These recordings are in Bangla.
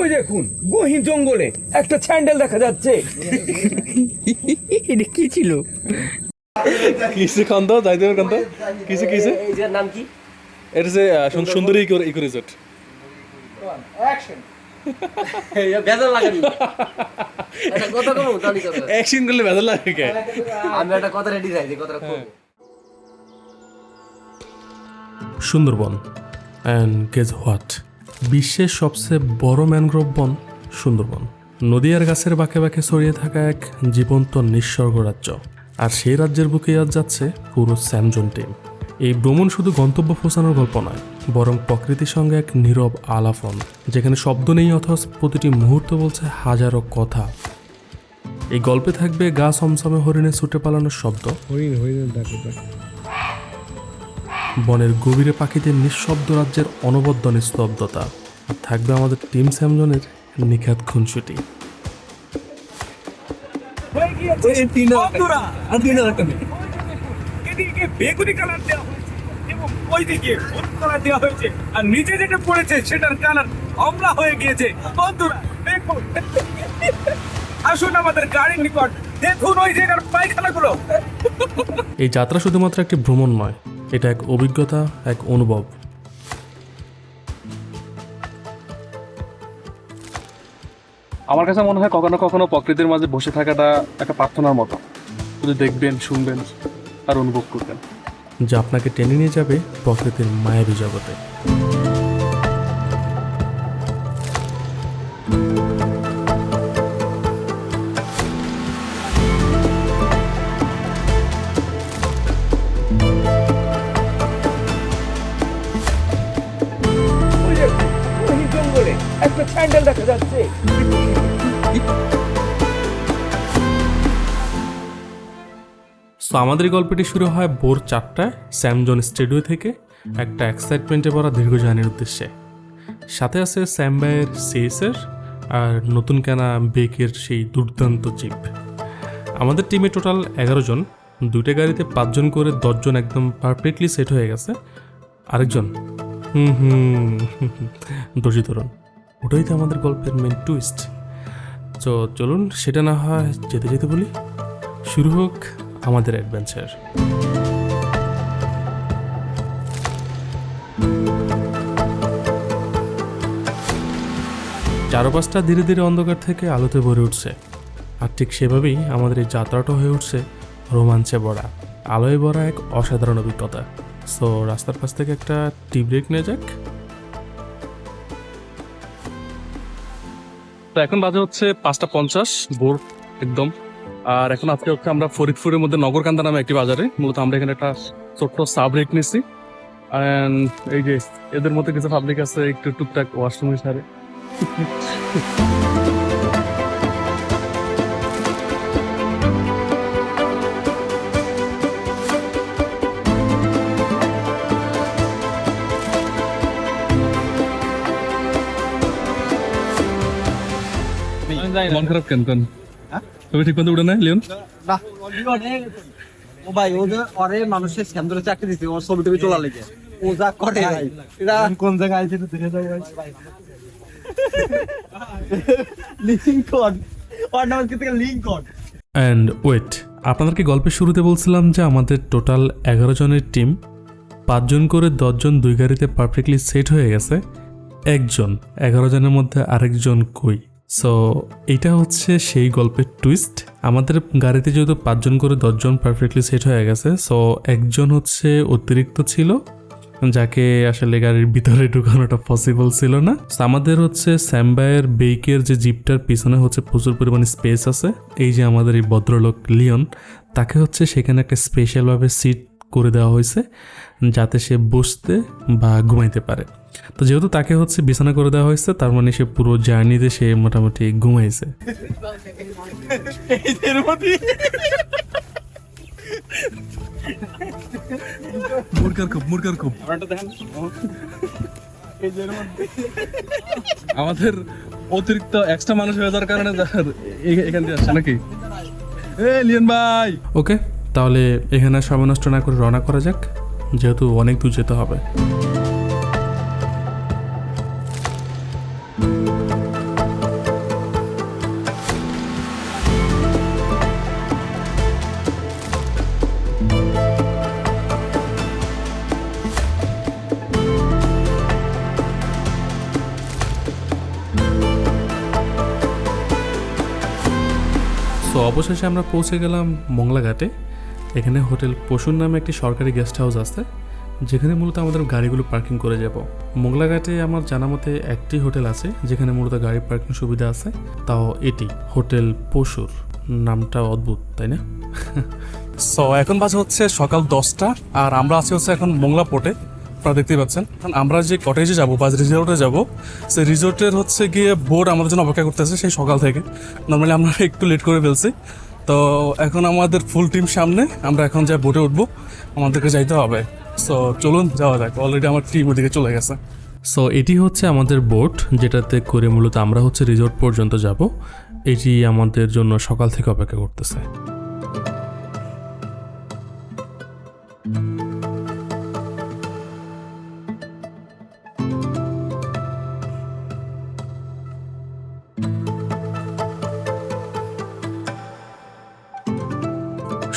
ওই দেখুন গহীন জঙ্গলে একটা স্যান্ডেল দেখা যাচ্ছে। এটা কি ছিল? কিসে যাইতে হবে কান্দ কিসে কিসে? নাম কি? এটা যে সুন্দরী ইকো রিসোর্ট। অ্যাকশন করলে ভেজাল লাগে কে? আমি একটা কথা রেডি যাই কথাটা সুন্দরবন অ্যান্ড গেজ হোয়াট বিশ্বের সবচেয়ে বড় ম্যানগ্রোভ বন সুন্দরবন। নদী আর গাছের বাঁকে বাঁকে ছড়িয়ে থাকা এক জীবন্ত নিঃসর্গ রাজ্য। আর সেই রাজ্যের বুকে আজ যাচ্ছে পুরো স্যামজন টিম। এই ভ্রমণ শুধু গন্তব্য পৌঁছানোর গল্প নয়, বরং প্রকৃতির সঙ্গে এক নীরব আলাপন যেখানে শব্দ নেই অথচ প্রতিটি মুহূর্ত বলছে হাজারো কথা। এই গল্পে থাকবে গা সমসমে হরিণে ছুটে পালানোর শব্দ। হরিণ, হরিণের বনের গভীরে পাখিদের নিঃশব্দ রাজ্যের অনবদ্য নিস্তব্ধতা থাকবে আমাদের টিম স্যামজনের নিখাত খুনসুটি। হয়ে গিয়েছে। বন্ধুরা এদিকে বেগুনি কালার দেওয়া হয়েছে এবং ওইদিকে হলুদ কালার দেওয়া হয়েছে। আর নিচে যেটা পড়েছে সেটার কালার অমলা হয়ে গিয়েছে। বন্ধুরা দেখুন। আসুন আমাদের গাড়ির নিকট। দেখুন ওই জায়গার পায়খানাগুলো। এই যাত্রা শুধুমাত্র একটি ভ্রমণ নয় এটা এক অভিজ্ঞতা এক অনুভব। আমার কাছে মনে হয় কখনো কখনো প্রকৃতির মাঝে বসে থাকাটা একটা প্রার্থনার মতো। শুধু দেখবেন শুনবেন আর অনুভব করবেন। যা আপনাকে টেনে নিয়ে যাবে প্রকৃতির মায়াবী জগতে। সো আমাদের গল্পটি শুরু হয় ভোর চারটায় স্যামজন স্টুডিও থেকে একটা এক্সাইটমেন্টে ভরা দীর্ঘ জার্নির উদ্দেশ্যে। সাথে আছে স্যামবাইয়ের সিএসের আর নতুন কেনা বেকের সেই দুর্দান্ত জিপ আমাদের টিমে টোটাল এগারো জন, দুইটা গাড়িতে পাঁচজন করে দশজন একদম পারফেক্টলি সেট হয়ে গেছে। আরেকজন, হুম হুম দর্জি তরুণ। ওটাই তো আমাদের গল্পের মেন টুইস্ট তো চলুন সেটা না হয় যেতে যেতে বলি। শুরু হোক আমাদের অ্যাডভেঞ্চার। চারপাশটা ধীরে ধীরে অন্ধকার থেকে আলোতে ভরে উঠছে। আর ঠিক সেভাবেই আমাদের এই যাত্রাটা হয়ে উঠছে রোমাঞ্চে ভরা, আলোয় ভরা এক অসাধারণ অভিজ্ঞতা। সো রাস্তার পাশ থেকে একটা টি ব্রেক নিয়ে যাক। তো এখন বাজে হচ্ছে পাঁচটা পঞ্চাশ, ভোর একদম। আর এখন আজকে হচ্ছে আমরা ফরিদপুরের মধ্যে নগরকান্দা নামে একটি বাজারে। মূলত আমরা এখানে একটা ছোট্ট সাব রেক নিচ্ছি অ্যান্ড এই যে এদের মধ্যে কিছু পাবলিক আছে, একটু টুকটাক ওয়াশরুম সারে মন খারাপ কেন? তুমি ঠিক মতো উঠে না লিওন ও ভাই ও যে অরে মানুষের চাকরি দিতে ওর ছবি টবি তোলা লেগে। ও যা করে ভাই। এটা কোন জায়গায় একটু দেখে যাও ভাই। লিঙ্কন ওর নাম কি থেকে লিঙ্কন অ্যান্ড ওয়েট আপনাদেরকে গল্পের শুরুতে বলছিলাম যে আমাদের টোটাল এগারো জনের টিম পাঁচজন করে দশজন দুই গাড়িতে পারফেক্টলি সেট হয়ে গেছে। একজন এগারো জনের মধ্যে আরেকজন কই? সো এটা হচ্ছে সেই গল্পের টুইস্ট আমাদের গাড়িতে যেহেতু পাঁচজন করে দশজন পারফেক্টলি সেট হয়ে গেছে সো একজন হচ্ছে অতিরিক্ত ছিল, যাকে আসলে গাড়ির ভিতরে ঢুকানোটা পসিবল ছিল না। আমাদের হচ্ছে স্যাম্বায়ের বেইকের যে জিপটার পিছনে হচ্ছে প্রচুর পরিমাণে স্পেস আছে, এই যে আমাদের এই ভদ্রলোক লিওন তাকে হচ্ছে সেখানে একটা স্পেশালভাবে সিট করে দেওয়া হয়েছে। যাতে সে বসতে বা ঘুমাইতে পারে। তো যেহেতু তাকে হচ্ছে বিছানা করে দেওয়া হয়েছে তার মানে সে পুরো জার্নিতে সে মোটামুটি ঘুমাইছে। মুরকার খুব মুরকার খুব। আমাদের অতিরিক্ত এক্সট্রা মানুষ হয়ে যাওয়ার কারণে এখান দিয়ে আসছে নাকি? এ লিয়ন ভাই! ওকে তাহলে এখানে আর সময় নষ্ট না করে রওনা করা যাক। যেহেতু অনেক দূর যেতে হবে। অবশেষে আমরা পৌঁছে গেলাম মোংলাঘাটে। এখানে হোটেল পশুর নামে একটি সরকারি গেস্ট হাউস আছে, যেখানে মূলত আমাদের গাড়িগুলো পার্কিং করে যাব। মোগলাঘাটে আমার জানা মতে একটি হোটেল আছে, যেখানে মূলত গাড়ি পার্কিং সুবিধা আছে, তাও এটি হোটেল পশুর। নামটা অদ্ভুত, তাই না? সো এখন বাজে হচ্ছে সকাল দশটা, আর আমরা আছি হচ্ছে এখন মোংলা পোর্টে। আপনারা দেখতেই পাচ্ছেন আমরা যে কটেজে যাব, বা রিসোর্টে যাব, সেই রিজোর্টের হচ্ছে গিয়ে বোর্ড আমাদের জন্য অপেক্ষা করতেছে সেই সকাল থেকে। নর্মালি আমরা একটু লেট করে ফেলছি। তো এখন আমাদের ফুল টিম সামনে, আমরা এখন যা বোটে উঠবো, আমাদেরকে যাইতে হবে। সো চলুন, যাওয়া যাক। অলরেডি আমার টিম ওদিকে চলে গেছে। সো এটি হচ্ছে আমাদের বোট যেটাতে করে মূলত আমরা হচ্ছে রিসোর্ট পর্যন্ত যাব। এটি আমাদের জন্য সকাল থেকে অপেক্ষা করতেছে।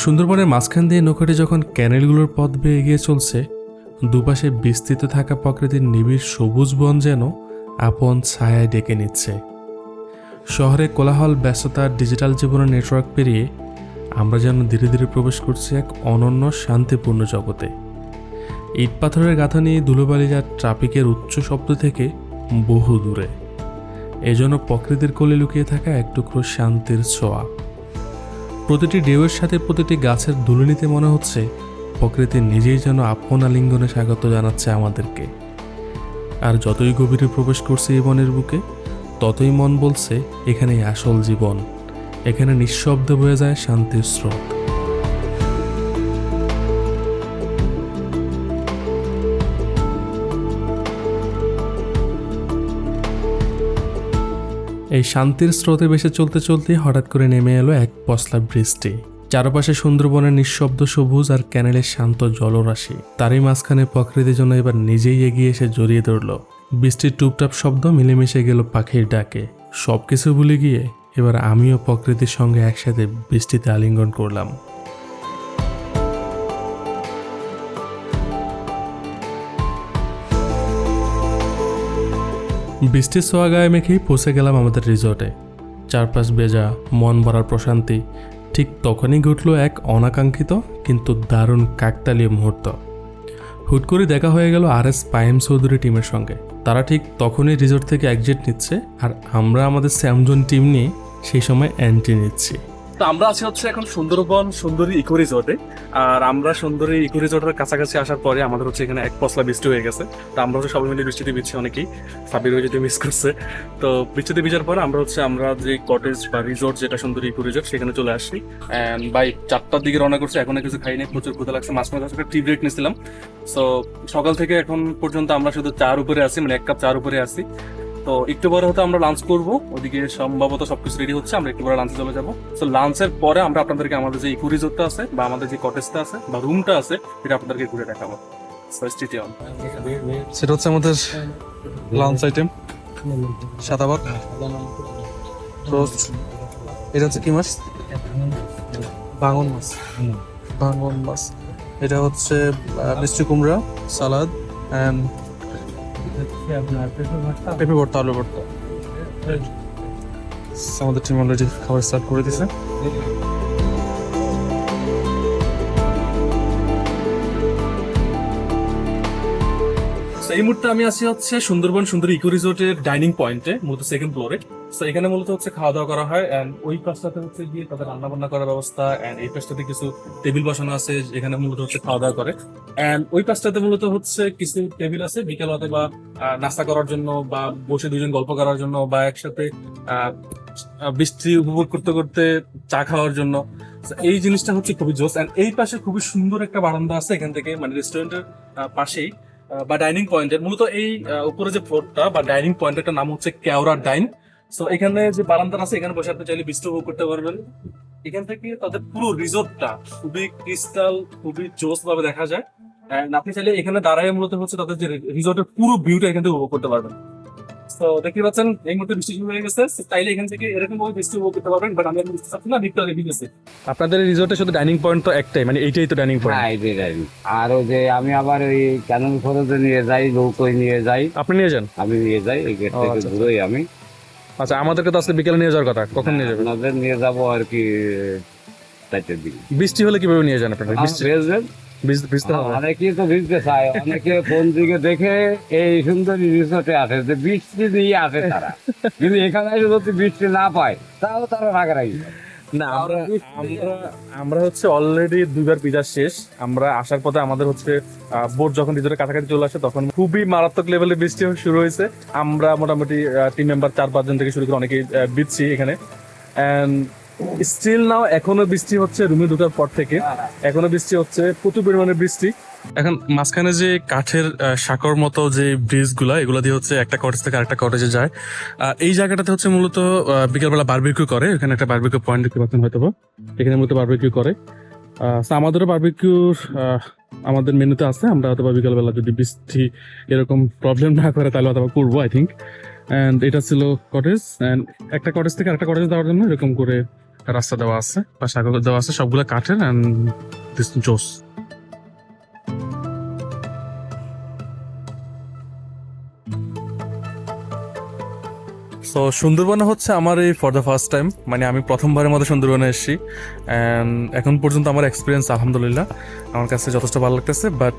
সুন্দরবনের মাঝখান দিয়ে নৌকাটি যখন ক্যানেলগুলোর পথ বেয়ে এগিয়ে চলছে, দুপাশে বিস্তৃত থাকা প্রকৃতির নিবিড় সবুজ বন যেন আপন ছায়ায় ডেকে নিচ্ছে। শহরে কোলাহল ব্যস্ততার ডিজিটাল জীবনের নেটওয়ার্ক পেরিয়ে আমরা যেন ধীরে ধীরে প্রবেশ করছি এক অনন্য, শান্তিপূর্ণ জগতে। ইট পাথরের গাঁথা ধুলোবালি যা ট্রাফিকের উচ্চ শব্দ থেকে বহু দূরে এজন্য প্রকৃতির কোলে লুকিয়ে থাকা এক টুকরো শান্তির ছোঁয়া। প্রতিটি ঢেউয়ের সাথে প্রতিটি গাছের দুলনিতে মনে হচ্ছে প্রকৃতি নিজেই যেন আপন আলিঙ্গনে স্বাগত জানাচ্ছে আমাদেরকে। আর যতই গভীরে প্রবেশ করছে এই বনের বুকে, ততই মন বলছে, এখানেই আসল জীবন। এখানে নিঃশব্দ বয়ে যায় শান্তির স্রোত। এই শান্তির স্রোতে বেসে চলতে চলতে হঠাৎ করে নেমে এলো এক পশলা বৃষ্টি। চারপাশে সুন্দরবনের নিঃশব্দ সবুজ আর ক্যানেলের শান্ত জলরাশি। তারই মাঝখানে প্রকৃতির জন্য এবার নিজেই এগিয়ে এসে জড়িয়ে ধরল। বৃষ্টির টুপটাপ শব্দ মিলেমিশে গেল পাখির ডাকে। সবকিছু ভুলে গিয়ে এবার আমিও প্রকৃতির সঙ্গে একসাথে বৃষ্টিতে আলিঙ্গন করলাম। বৃষ্টির সোয়া গায়ে মেখেই পৌঁছে গেলাম আমাদের রিসর্টে চারপাশ বেজা মন ভরার প্রশান্তি। ঠিক তখনই ঘটল এক অনাকাঙ্ক্ষিত কিন্তু দারুণ কাকতালীয় মুহূর্ত। হুট করে দেখা হয়ে গেল আর এস পায়েম চৌধুরী টিমের সঙ্গে। তারা ঠিক তখনই রিসর্ট থেকে একজেট নিচ্ছে আর আমরা আমাদের স্যামজন টিম নিয়ে সেই সময় অ্যান্টি নিচ্ছি। তো আমরা আছি হচ্ছে এখন সুন্দরবন সুন্দরী ইকো রিসোর্টে আর আমরা সুন্দরী ইকো রিসোর্টের কাছাকাছি আসার পরে আমাদের হচ্ছে এখানে এক পশলা বৃষ্টি হয়ে গেছে। তো আমরা হচ্ছে সবাই মিলে বৃষ্টিতে ভিজছি অনেকেই। সাবির যদি মিস করছে। তো বৃষ্টিতে ভিজার পরে আমরা হচ্ছে আমরা যে কটেজ বা রিসোর্ট যেটা সুন্দরী ইকো রিসোর্ট সেখানে চলে আসছি। অ্যান্ড বাই চারটার দিকে রওনা করছে, এখনও কিছু খাইনি, প্রচুর ক্ষুদা লাগছে। মাছ একটা টি ব্রেক নিয়েছিলাম। সো সকাল থেকে এখন পর্যন্ত আমরা শুধু চার উপরে আছি মানে এক কাপ চার উপরে আছি। তো একটু পরে হয়তো আমরা লাঞ্চ করব। ওদিকে সম্ভবত সবকিছু রেডি হচ্ছে, আমরা একটু পরে লাঞ্চে চলে যাব। তো লাঞ্চের পরে আমরা আপনাদেরকে আমাদের যে ইকো রিসোর্টটা আছে বা আমাদের যে কটেজটা আছে বা রুমটা আছে এটা আপনাদেরকে ঘুরে দেখাবো। সেটা হচ্ছে আমাদের লাঞ্চ আইটেম সাদা ভাত রোস্ট এটা হচ্ছে কি মাছ? ভাঙন মাছ। ভাঙন মাছ। এটা হচ্ছে মিষ্টি কুমড়া, সালাদ অ্যান্ড পেঁপে ভর্তা। আলু ভর্তা আমাদের টিম অলরেডি খাবার স্টার্ট করে দিছে। এই মুহূর্তে আমি আছি হচ্ছে সুন্দরবন সুন্দর ইকো রিসোর্টের ডাইনিং পয়েন্টে, মূলত সেকেন্ড ফ্লোরে তো এখানে মূলত হচ্ছে খাওয়া দাওয়া করা হয় এন্ড ওই পাশটাতে হচ্ছে গিয়ে তাদের রান্না বান্না করার ব্যবস্থা এন্ড এই পাশটাতে কিছু টেবিল বসানো আছে এখানে মূলত হচ্ছে খাওয়া দাওয়া করে। এন্ড ওই পাশটাতে মূলত হচ্ছে কিছু টেবিল আছে বিকেল হতে বা নাস্তা করার জন্য বা বসে দুজন গল্প করার জন্য বা একসাথে বৃষ্টি উপভোগ করতে করতে চা খাওয়ার জন্য। এই জিনিসটা হচ্ছে খুবই জোস। এন্ড এই পাশে খুবই সুন্দর একটা বারান্দা আছে এখান থেকে মানে রেস্টুরেন্টের পাশেই। বা ডাইনিং পয়েন্টের মূলত এই উপরে যে ফ্লোরটা বা ডাইনিং পয়েন্টের নাম হচ্ছে কেওড়ার ডাইন সো এখানে যে বারান্দার আছে, এখানে বসে আপনি চাইলে বিশ্রাম উপভোগ করতে পারবেন। এখান থেকে তাদের পুরো রিসোর্টটা খুবই ক্রিস্টাল খুবই জোস ভাবে দেখা যায়। আপনি চাইলে এখানে দাঁড়ায় মূলত হচ্ছে তাদের যে রিসোর্টের পুরো ভিউটা এখান থেকে উপভোগ করতে পারবেন। তো দেখতে পাচ্ছেন এই মুহূর্তে বৃষ্টি শুরু হয়ে গেছে। চাইলে এখান থেকে এরকম ভাবে বৃষ্টি উপভোগ করতে পারবেন বাট আমি এখন বুঝতে পারছি না দিকটা রেখে গেছে আপনাদের রিসোর্টে শুধু ডাইনিং পয়েন্ট তো একটাই মানে এইটাই তো ডাইনিং হ্যাঁ এটাই রাখি আর যে আমি আবার ওই ক্যানন খরচে নিয়ে যাই নৌকোয় নিয়ে যাই। আপনি নিয়ে যান? আমি নিয়ে যাই এই গেট থেকে আচ্ছা, ঘুরোই আমি। আচ্ছা আমাদেরকে তো আজকে বিকেলে নিয়ে যাওয়ার কথা কখন নিয়ে যাবেন? আপনাদের নিয়ে যাব আর কি চারটের দিকে। বৃষ্টি হলে কীভাবে নিয়ে যান আপনারা? বৃষ্টি ভিজতে হবে অনেকেই তো ভিজতে চায় অনেকে ফোন দিকে দেখে এই সুন্দরী রিসোর্টে আসে যে বৃষ্টি দিয়ে আসে তারা। কিন্তু এখানে যদি বৃষ্টি না পায় তাও তারা রাগারাগি। না আমরা আমরা আমরা হচ্ছে অলরেডি দুইবার পিজা শেষ। আমরা আসার পথে আমাদের হচ্ছে বোট যখন রিজোর্টের কাছাকাছি চলে আসে তখন খুবই মারাত্মক লেভেলে বৃষ্টি শুরু হয়েছে। আমরা মোটামুটি টিম মেম্বার চার পাঁচজন থেকে শুরু করে অনেকেই বিচ্ছি এখানে। অ্যান্ড স্টিল নাও এখনও বৃষ্টি হচ্ছে রুমে ঢোকার পর থেকে। এখনও বৃষ্টি হচ্ছে, প্রচুর পরিমাণে বৃষ্টি। এখন মাঝখানে যে কাঠের সাঁকর মতো যে ব্রিজগুলা এগুলো দিয়ে হচ্ছে একটা কটেজ থেকে আরেকটা কটেজে যায়। এই জায়গাটাতে হচ্ছে মূলত বিকেলবেলা বারবিকিউ করে। এখানে একটা বারবিকিউ পয়েন্ট দেখতে পাচ্ছেন হয়তো এখানে মূলত বারবিকিউ করে। আমাদেরও বারবিকিউ আমাদের মেনুতে আছে। আমরা হয়তো বিকেলবেলা যদি বৃষ্টি এরকম প্রবলেম না করে, তাহলে হয়তো করব আই থিঙ্ক অ্যান্ড এটা ছিল কটেজ অ্যান্ড একটা কটেজ থেকে আরেকটা কটেজ যাওয়ার জন্য এরকম করে রাস্তা দেওয়া আছে, বা সাগর দেওয়া আছে, সবগুলো কাঠের অ্যান্ড জোস। সো সুন্দরবনে হচ্ছে আমার এই ফর দ্য ফার্স্ট টাইম মানে আমি প্রথমবারের মতো সুন্দরবনে এসেছি। অ্যান্ড এখন পর্যন্ত আমার এক্সপিরিয়েন্স আলহামদুলিল্লাহ, আমার কাছে যথেষ্ট ভালো লাগতেছে। বাট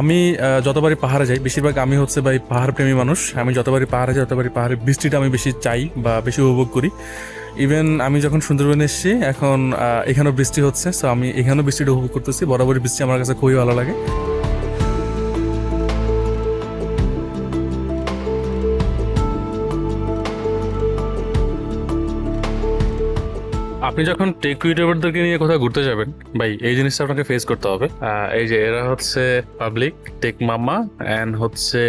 আমি যতবারই পাহাড়ে যাই, বেশিরভাগ আমি হচ্ছে ভাই পাহাড় প্রেমী মানুষ। আমি যতবারই পাহাড়ে যাই, ততবারই পাহাড়ের বৃষ্টিটা আমি বেশি চাই বা বেশি উপভোগ করি। ইভেন আমি যখন সুন্দরবনে এসেছি, এখন এখানেও বৃষ্টি হচ্ছে সো আমি এখানেও বৃষ্টিটা উপভোগ করতেছি। বরাবরই বৃষ্টি আমার কাছে খুবই ভালো লাগে। আপনি যখন টেক ইউটিউবারদেরকে নিয়ে কোথাও ঘুরতে যাবেন, ভাই, এই জিনিসটা আপনাকে ফেস করতে হবে। এই যে এরা হচ্ছে পাবলিক টেক মামা অ্যান্ড হচ্ছে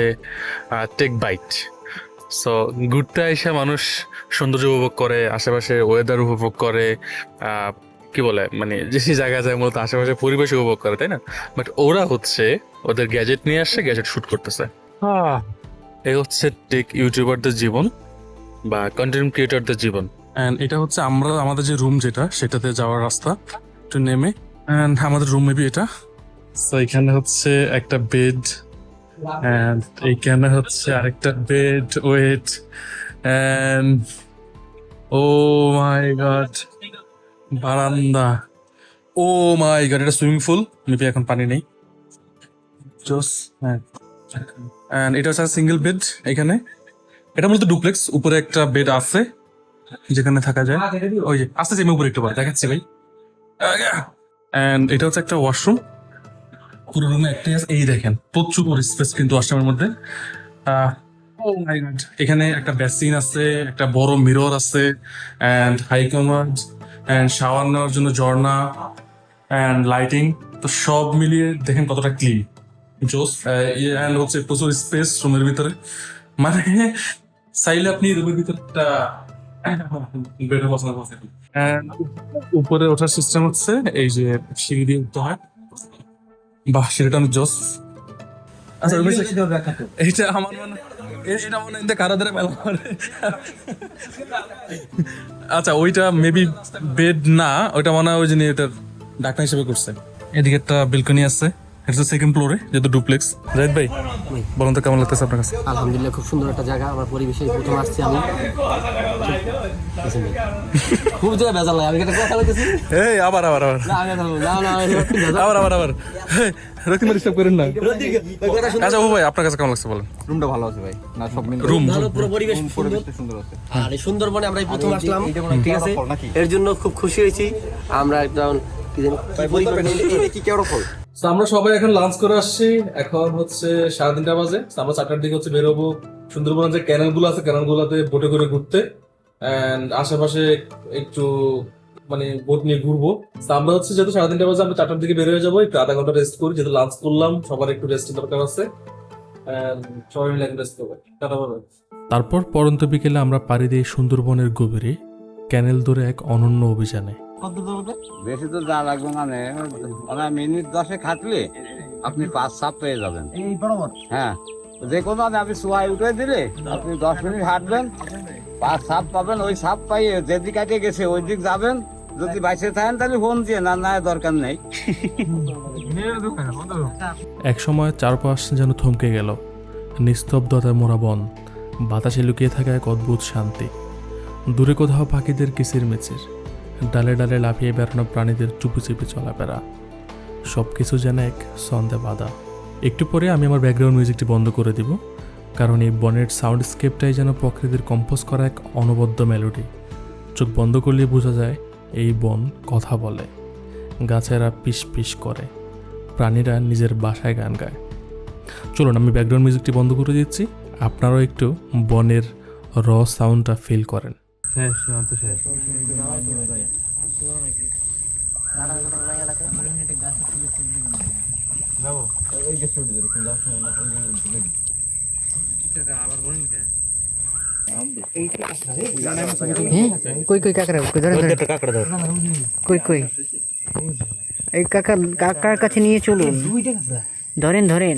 টেক বাইট সো ঘুরতে এসে মানুষ সৌন্দর্য উপভোগ করে আশেপাশে ওয়েদার উপভোগ করে কি বলে মানে যে জায়গায় যায় মূলত আশেপাশে পরিবেশ উপভোগ করে তাই না? বাট ওরা হচ্ছে ওদের গ্যাজেট নিয়ে আসছে গ্যাজেট শুট করতেছে। আহ, এই হচ্ছে টেক ইউটিউবারদের জীবন বা কন্টেন্ট ক্রিয়েটরদের জীবন। অ্যান্ড এটা হচ্ছে আমরা আমাদের যে রুম যেটা সেটাতে যাওয়ার রাস্তা একটু নেমে। অ্যান্ড আমাদের রুম মেবি এটা। তো এখানে হচ্ছে একটা বেড এইখানে হচ্ছে আরেকটা bed wait and oh my god বারান্দা। ও মাই গড এটা সুইমিং পুল মেবি এখন পানি নেই। জোস হ্যাঁ। অ্যান্ড এটা হচ্ছে সিঙ্গেল বেড এখানে। এটা মূলত ডুপ্লেক্স উপরে একটা বেড আছে, যেখানে থাকা যায়। ওই যে আস্তে আস্তে আমি উপরে একটু পরে, দেখাচ্ছি ভাই। এন্ড এটা হচ্ছে একটা ওয়াশরুম পুরো রুমে একটাই আছে। এই দেখেন, প্রচুর স্পেস কিন্তু ওয়াশরুমের মধ্যে। ও এখানে একটা বেসিন আছে, একটা বড় মিরর আছে and high commode and shower নেওয়ার জন্য ঝর্ণা এন্ড লাইটিং তো সব মিলিয়ে দেখেন কতটা ক্লিন জোস এন্ড হচ্ছে প্রচুর স্পেস রুমের ভিতরে। মানে চাইলে আপনি রুমের ভিতরটা বেডে বসানো বসে উপরে ওঠার সিস্টেম হচ্ছে, এই যে সিঁড়ি দিয়ে উঠতে হয়। বাহ সিঁড়িটা অনেক জোস আচ্ছা এইটা আমার মনে এটা মনে হয় কারা ধরে মেলা করে? আচ্ছা ওইটা মেবি বেড না ওইটা মনে হয় ওই যে এটার ডাক্তার হিসেবে করছে। এদিকে একটা বেলকনি আছে এটা সেকেন্ড ফ্লোরে যেহেতু ডুপ্লেক্স জাহিদ ভাই বলুন তো কেমন লাগতেছে আপনার কাছে? আলহামদুলিল্লাহ খুব সুন্দর একটা জায়গা। আমার পরিবেশে প্রথম আসছি আমি। খুব বেজার লাগে আমি একটা কথা বলতেছি? এই আবার আবার আবার। না আমি না না আমি সত্যি বেজার। আবার আবার আবার। ডিস্টার্ব করেন না। আচ্ছা ও ভাই আপনার কাছে কেমন লাগছে বলেন? রুমটা ভালো আছে ভাই। না সব মিলে রুম ভালো পুরো পরিবেশ সুন্দর। আছে। আর এই সুন্দরবনে আমরা এই প্রথম আসলাম হয় ঠিক আছে? এর জন্য খুব খুশি হয়েছি। আমরা একদম কি জানি কি কি কেওড়া ফল? তো আমরা সবাই এখন লাঞ্চ করে আসছি। এখন হচ্ছে সাড়ে তিনটা বাজে। আমরা চারটার দিকে হচ্ছে বেরোবো। সুন্দরবনের যে ক্যানেলগুলো আছে ক্যানেল গুলোতে বোটে করে ঘুরতে। এন্ড আশেপাশে একটু মানে বোট নিয়ে ঘুরবো। আমরা হচ্ছে যেহেতু সাড়ে তিনটা বাজে আমরা চারটার দিকে বের হয়ে যাব। একটু আধা ঘণ্টা রেস্ট করি যেহেতু লাঞ্চ করলাম সবার একটু রেস্টের দরকার আছে। সবাই মিলে রেস্ট করব। টাটা। তারপর পরন্ত বিকেলে আমরা পাড়ি দিয়ে সুন্দরবনের গভীরে ক্যানেল ধরে এক অনন্য অভিযানে। বেশি তো যা লাগবে মানে মানে মিনিট দশে খাটলে আপনি পাঁচ সাপ পেয়ে যাবেন। এই বরাবর? হ্যাঁ। যে কোনো মানে আপনি সোয়াই উঠে দিলে আপনি দশ মিনিট হাঁটবেন। পাঁচ সাপ পাবেন, ওই সাপ পাইয়ে যেদিক কাটে গেছে, ওই দিক যাবেন, যদি বাইসে থাকেন তাহলে ফোন দিয়ে, না না, দরকার নেই। এক সময় চারপাশ যেন থমকে গেল নিস্তব্ধতায় মোরা বন, বাতাসে লুকিয়ে থাকা এক অদ্ভুত শান্তি। দূরে কোথাও পাখিদের কিসির মিচির, ডালে ডালে লাফিয়ে বেড়ানো প্রাণীদের চুপি চুপি চলাফেরা। সব কিছু যেন এক সন্ধে বাধা। একটু পরে আমি আমার ব্যাকগ্রাউন্ড মিউজিকটি বন্ধ করে দিব। কারণ এই বনের সাউন্ডস্কেপটাই যেন প্রকৃতির কম্পোজ করা এক অনবদ্য মেলোডি চোখ বন্ধ করলে বোঝা যায় এই বন কথা বলে গাছেরা পিস পিস করে প্রাণীরা নিজের বাসায় গান গায় চলুন আমি ব্যাকগ্রাউন্ড মিউজিকটি বন্ধ করে দিচ্ছি আপনারাও একটু বনের র সাউন্ডটা ফিল করেন কই কই কাকড়া কই কই? এই কাকা কাকার কাছে নিয়ে চলুন। ধরেন ধরেন।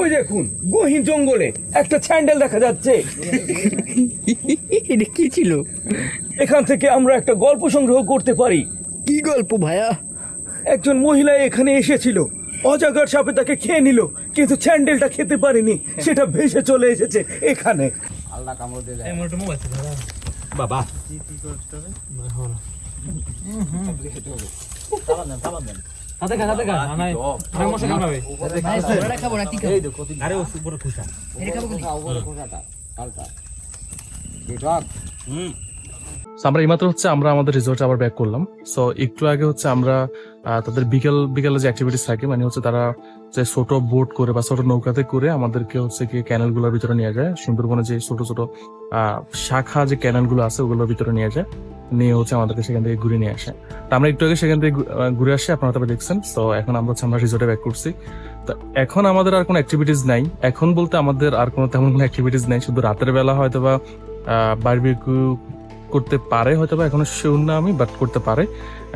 ওই দেখুন গহীন জঙ্গলে একটা স্যান্ডেল দেখা যাচ্ছে। এটা কি ছিল? এখান থেকে আমরা একটা গল্প সংগ্রহ করতে পারি। কি গল্প ভাইয়া একজন মহিলা এখানে এসেছিল। অজাগার সাপে তাকে খেয়ে নিল কিন্তু স্যান্ডেলটা খেতে পারেনি। সেটা ভেসে চলে এসেছে এখানে। আল্লাহ কামড় দিয়ে দেয়। বাবা। উপরে খোসাটা, আমরা এইমাত্র হচ্ছে আমরা আমাদের রিসোর্টে আবার ব্যাক করলাম। সো একটু আগে হচ্ছে আমরা তাদের বিকেল বিকেলে যে অ্যাক্টিভিটিস থাকে মানে হচ্ছে তারা যে ছোট বোট করে বা ছোট নৌকাতে করে আমাদেরকে হচ্ছে কি ক্যানেলগুলোর ভিতরে নিয়ে যায়। সুন্দরবনে যে ছোট ছোট শাখা যে ক্যানেলগুলো আছে ওগুলোর ভিতরে নিয়ে যায়। নিয়ে হচ্ছে আমাদেরকে সেখান থেকে ঘুরে নিয়ে আসে। তো আমরা একটু আগে সেখান থেকে ঘুরে আসি, আপনারা তবে দেখছেন। তো এখন আমরা হচ্ছে আমরা রিসোর্টে ব্যাক করছি। তো এখন আমাদের আর কোনো অ্যাক্টিভিটিস নাই। এখন বলতে আমাদের আর কোনো তেমন কোনো অ্যাক্টিভিটিস নাই। শুধু রাতের বেলা হয়তো বা বারবিকিউ করতে পারে হয়তো বা এখনও শিওর না আমি বাট করতে পারে।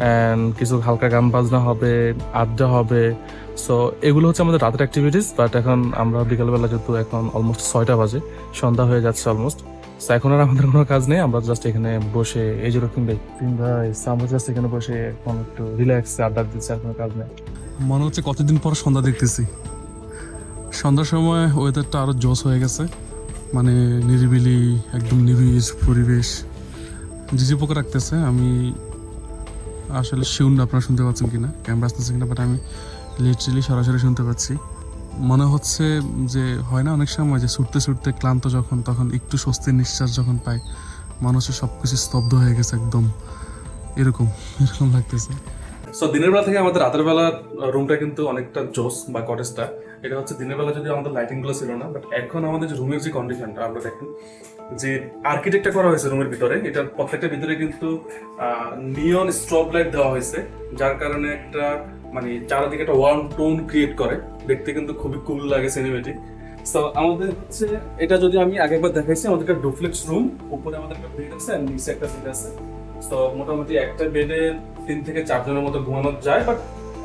অ্যান্ড কিছু হালকা গান বাজনা হবে, আড্ডা হবে। সো এগুলো হচ্ছে আমাদের রাতের অ্যাক্টিভিটিস বাট এখন আমরা বিকালবেলা যেহেতু এখন অলমোস্ট ছয়টা বাজে, সন্ধ্যা হয়ে যাচ্ছে অলমোস্ট সো এখন আর আমাদের কোনো কাজ নেই, আমরা জাস্ট এখানে বসে, এই যে রকম ভাই আমরা জাস্ট এখানে বসে এখন একটু রিল্যাক্স আড্ডা দিচ্ছি, আর কোনো কাজ নেই। মনে হচ্ছে কতদিন পর সন্ধ্যা দেখতেছি। সন্ধ্যার সময় ওয়েদারটা আরও জোস হয়ে গেছে মানে নিরিবিলি, একদম নিবিড় পরিবেশ। জিজি পোকা রাখতেছে, আমি আসলে শিউন আপনারা শুনতে পাচ্ছেন কিনা, ক্যামেরা আসতেছে কিনা বাট আমি লিটারেলি সরাসরি শুনতে পাচ্ছি। মনে হচ্ছে যে হয় না অনেক সময় যে ছুটতে ছুটতে ক্লান্ত যখন, তখন একটু স্বস্তির নিঃশ্বাস যখন পায় মানুষের সব কিছু স্তব্ধ হয়ে গেছে একদম। এরকম এরকম লাগতেছে। সো দিনের বেলা থেকে আমাদের রাতের বেলা রুমটা কিন্তু অনেকটা জোস বা কটেজটা এটা হচ্ছে দিনের বেলা যদি আমাদের লাইটিংগুলো ছিল না বাট এখন আমাদের যে রুমের যে কন্ডিশনটা আমরা দেখেন যে আর্কিটেক্টটা করা হয়েছে রুমের ভিতরে, এটার প্রত্যেকটা ভিতরে কিন্তু নিয়ন স্ট্রব লাইট দেওয়া হয়েছে, যার কারণে একটা মানে চারিদিকে একটা ওয়ার্ম টোন ক্রিয়েট করে। দেখতে কিন্তু খুবই কুল লাগে সিনেমেটিক তো আমাদের হচ্ছে, এটা যদি আমি আগে একবার দেখাইছি, আমাদের একটা ডুপ্লেক্স রুম উপরে আমাদের একটা বেড আছে আর নিচে একটা বেড আছে। তো মোটামুটি একটা বেডে তিন থেকে চারজনের মতো ঘুমানো যায় বাট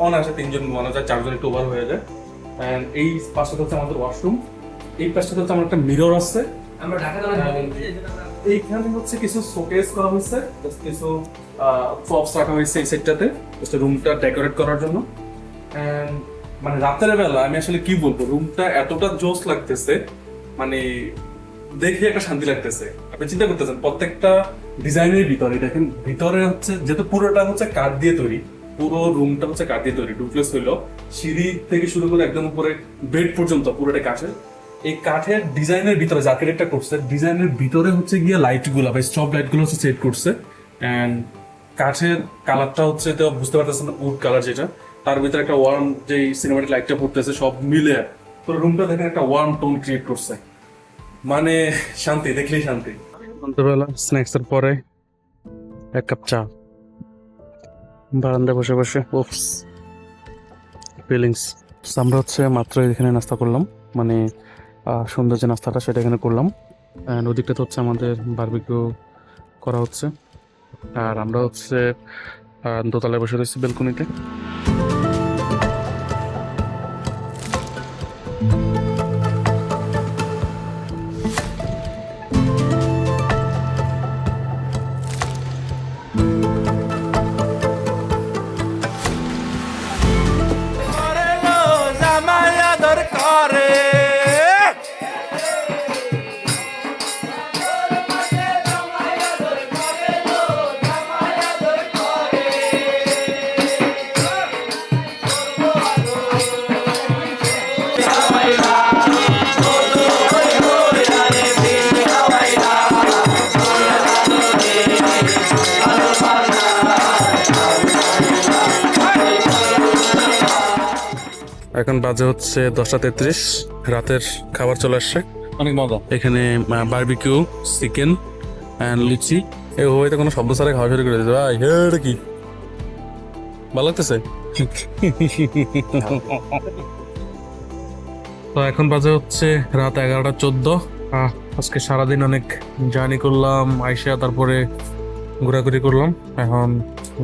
অনায়াসে তিনজন ঘুমানো যায়, চারজন একটু ওভার হয়ে যায়। অ্যান্ড এই পাশটা হচ্ছে আমাদের ওয়াশরুম এই পাশটা হচ্ছে আমার একটা মিরর আছে। এইখানে হচ্ছে কিছু শোকেস করা হয়েছে, just কিছু রাখা হয়েছে এই জাস্ট রুমটা ডেকোরেট করার জন্য। মানে রাতের বেলা আমি আসলে কি বলব রুমটা এতটা জোস লাগতেছে মানে দেখে একটা শান্তি লাগতেছে। আপনি চিন্তা করতেছেন, প্রত্যেকটা ডিজাইনের ভিতরে, দেখেন, ভিতরে হচ্ছে যেহেতু পুরোটা হচ্ছে কাঠ দিয়ে তৈরি, পুরো রুমটা হচ্ছে কাঠ দিয়ে তৈরি ডুপ্লেক্স হইল, সিঁড়ি থেকে শুরু করে একদম উপরে বেড পর্যন্ত পুরোটা কাঠের। এই কাঠের ডিজাইনের ভিতরে যে আর্কিটেক্টটা করছে, ডিজাইনের ভিতরে হচ্ছে গিয়ে লাইটগুলো বা স্টপ লাইটগুলো হচ্ছে সেট করছে। অ্যান্ড কাঠের কালারটা হচ্ছে তো বুঝতে পারতেছেন উড কালার যেটা। তার ভিতরে একটা ওয়ার্ম যে সিনেমাটিক লাইটটা পড়তেছে, সব মিলে পুরো রুমটা দেখেন একটা ওয়ার্ম টোন ক্রিয়েট করছে। মানে শান্তি, দেখলেই শান্তি। সন্ধ্যাবেলা স্ন্যাক্স এর পরে এক কাপ চা। বারান্দায় বসে বসে ওপস ফিলিংস আমরা হচ্ছে মাত্র এখানে নাস্তা করলাম। মানে সুন্দর যে নাস্তাটা সেটা এখানে করলাম। অ্যান্ড ওদিকটা তো হচ্ছে আমাদের বারবিকিউ করা হচ্ছে। আর আমরা হচ্ছে দোতলায় বসে রয়েছি বেলকনিতে। এখন বাজে হচ্ছে দশটা তেত্রিশ রাতের খাবার চলে আসছে। অনেক মজা। এখানে বারবিকিউ চিকেন অ্যান্ড লিচি এই হইতে কোনো শব্দ ছাড়াই খাওয়া শুরু করে দিয়েছে। ভাই এটা কি? ভালো লাগতেছে? তো এখন বাজে হচ্ছে রাত এগারোটা চোদ্দ। আজকে সারাদিন অনেক জার্নি করলাম আইসা তারপরে ঘোরাঘুরি করলাম। এখন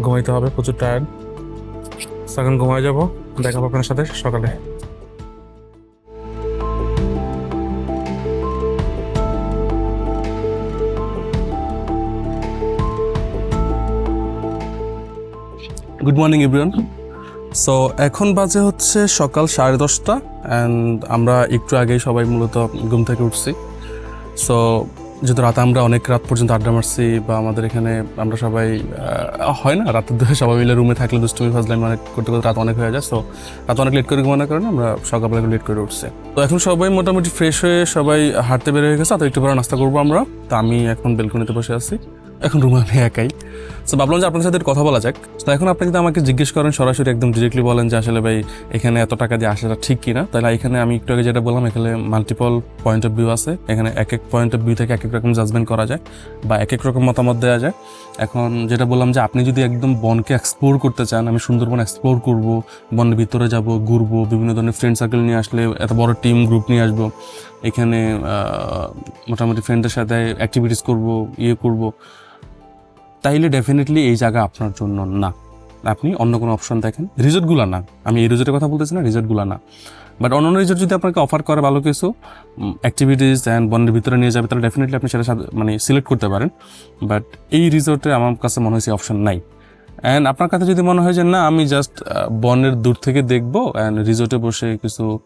ঘুমাইতে হবে প্রচুর টায়ার্ড এখন ঘুমায় যাব। দেখাবো আপনার সাথে সকালে। গুড মর্নিং এভরিওয়ান সো এখন বাজে হচ্ছে সকাল সাড়ে দশটা অ্যান্ড আমরা একটু আগেই সবাই মূলত ঘুম থেকে উঠছি। সো যেহেতু রাতে আমরা অনেক রাত পর্যন্ত আড্ডা মারছি বা আমাদের এখানে আমরা সবাই হয় না? রাতের দিকে সবাই মিলে রুমে থাকলে দুষ্টুমি ফাজলামি অনেক করতে করতে রাত অনেক হয়ে যায় সো রাত অনেক লেট করে ঘুমানোর কারণে আমরা সকালবেলা লেট করে উঠছে। তো এখন সবাই মোটামুটি ফ্রেশ হয়ে সবাই হাঁটতে বের হয়ে গেছে, তো একটু পরে নাস্তা করব আমরা। তা আমি এখন বেলকনিতে বসে আছি। এখন রুমে আমি একাই। তো ভাবলাম যে আপনার সাথে কথা বলা যাক। তো এখন আপনি যদি আমাকে জিজ্ঞেস করেন, সরাসরি একদম ডিরেক্টলি বলেন যে আসলে ভাই, এখানে এত টাকা দিয়ে আসাটা ঠিক কিনা? তাহলে এখানে আমি একটু আগে যেটা বললাম, এখানে মাল্টিপল পয়েন্ট অফ ভিউ আছে। এখানে এক এক পয়েন্ট অফ ভিউ থেকে এক এক রকম জাজমেন্ট করা যায় বা এক এক রকম মতামত দেওয়া যায়। এখন যেটা বললাম যে আপনি যদি একদম বনকে এক্সপ্লোর করতে চান, আমি সুন্দরবন এক্সপ্লোর করব, বনের ভিতরে যাব, ঘুরবো, বিভিন্ন ধরনের ফ্রেন্ড সার্কেল নিয়ে আসলে এত বড় টিম গ্রুপ নিয়ে আসব, এখানে মোটামুটি ফ্রেন্ডের সাথে অ্যাক্টিভিটিস করব ইয়ে করব তাইলে ডেফিনেটলি এই জায়গা আপনার জন্য না। আপনি অন্য কোনো অপশন দেখেন। রিজোর্টগুলো না। আমি এই রিজোর্টের কথা বলতেছি না রিজোর্টগুলো না। বাট অন্য অন্য রিজোর্ট যদি আপনাকে অফার করে ভালো কিছু অ্যাক্টিভিটিস অ্যান্ড বনের ভিতরে নিয়ে যাবে, তাহলে ডেফিনেটলি আপনি সেটা মানে সিলেক্ট করতে পারেন। বাট এই রিজোর্টে আমার কাছে মনে হয়েছে অপশন নাই। অ্যান্ড আপনার কাছে যদি মনে হয় যে না, আমি জাস্ট বনের দূর থেকে দেখব অ্যান্ড রিজোর্টে বসে কিছু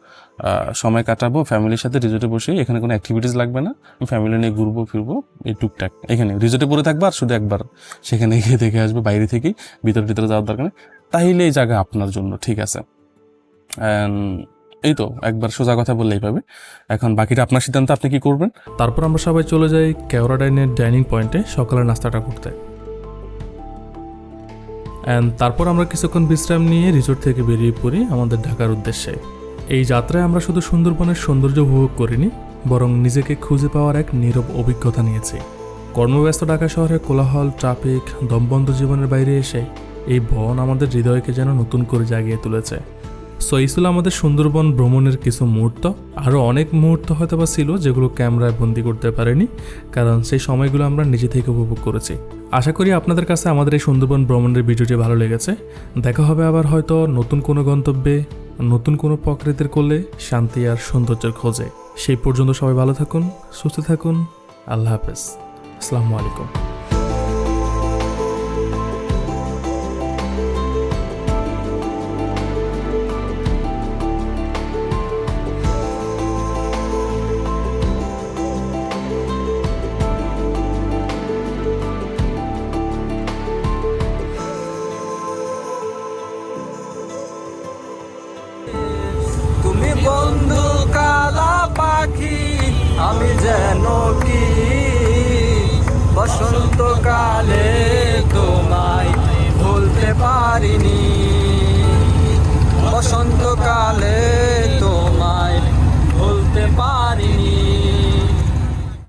সময় কাটাবো ফ্যামিলির সাথে রিজোর্টে বসে এখানে কোনো অ্যাক্টিভিটিস লাগবে না। আমি ফ্যামিলি নিয়ে ঘুরবো, ফিরবো, এই টুকটাক। এখানে রিজোর্টে পড়ে থাকব আর শুধু একবার। সেখানে গিয়ে দেখে আসব, বাইরে থেকেই ভিতরে ভিতরে যাওয়ার দরকার নেই। তাইলে এই জায়গা আপনার জন্য, ঠিক আছে। And এই তো, একবার সোজা কথা বললেই পাবে। এখন বাকিটা আপনার সিদ্ধান্ত আপনি কি করবেন? তারপর আমরা সবাই চলে যাই কেওড়া ডাইনের ডাইনিং পয়েন্টে সকালের নাস্তাটা করতে। অ্যান্ড তারপর আমরা কিছুক্ষণ বিশ্রাম নিয়ে রিসোর্ট থেকে বেরিয়ে পড়ি আমাদের ঢাকার উদ্দেশ্যে। এই যাত্রায় আমরা শুধু সুন্দরবনের সৌন্দর্য উপভোগ করিনি, বরং নিজেকে খুঁজে পাওয়ার এক নীরব অভিজ্ঞতা নিয়েছি। কর্মব্যস্ত ঢাকা শহরে কোলাহল, ট্রাফিক, দমবন্ধ জীবনের বাইরে এসে এই বন আমাদের হৃদয়কে যেন নতুন করে জাগিয়ে তুলেছে। সো এই ছিল আমাদের সুন্দরবন ভ্রমণের কিছু মুহূর্ত, আরও অনেক মুহূর্ত হয়তো বা ছিল যেগুলো ক্যামেরায় বন্দি করতে পারিনি, কারণ সেই সময়গুলো আমরা নিজে থেকে উপভোগ করেছি। আশা করি আপনাদের কাছে আমাদের এই সুন্দরবন ভ্রমণের ভিডিওটি ভালো লেগেছে। দেখা হবে আবার হয়তো নতুন কোনো গন্তব্যে, নতুন কোনো প্রকৃতির করলে শান্তি আর সৌন্দর্যের খোঁজে। সেই পর্যন্ত সবাই ভালো থাকুন, সুস্থ থাকুন। আল্লাহ হাফেজ। আসসালামু আলাইকুম।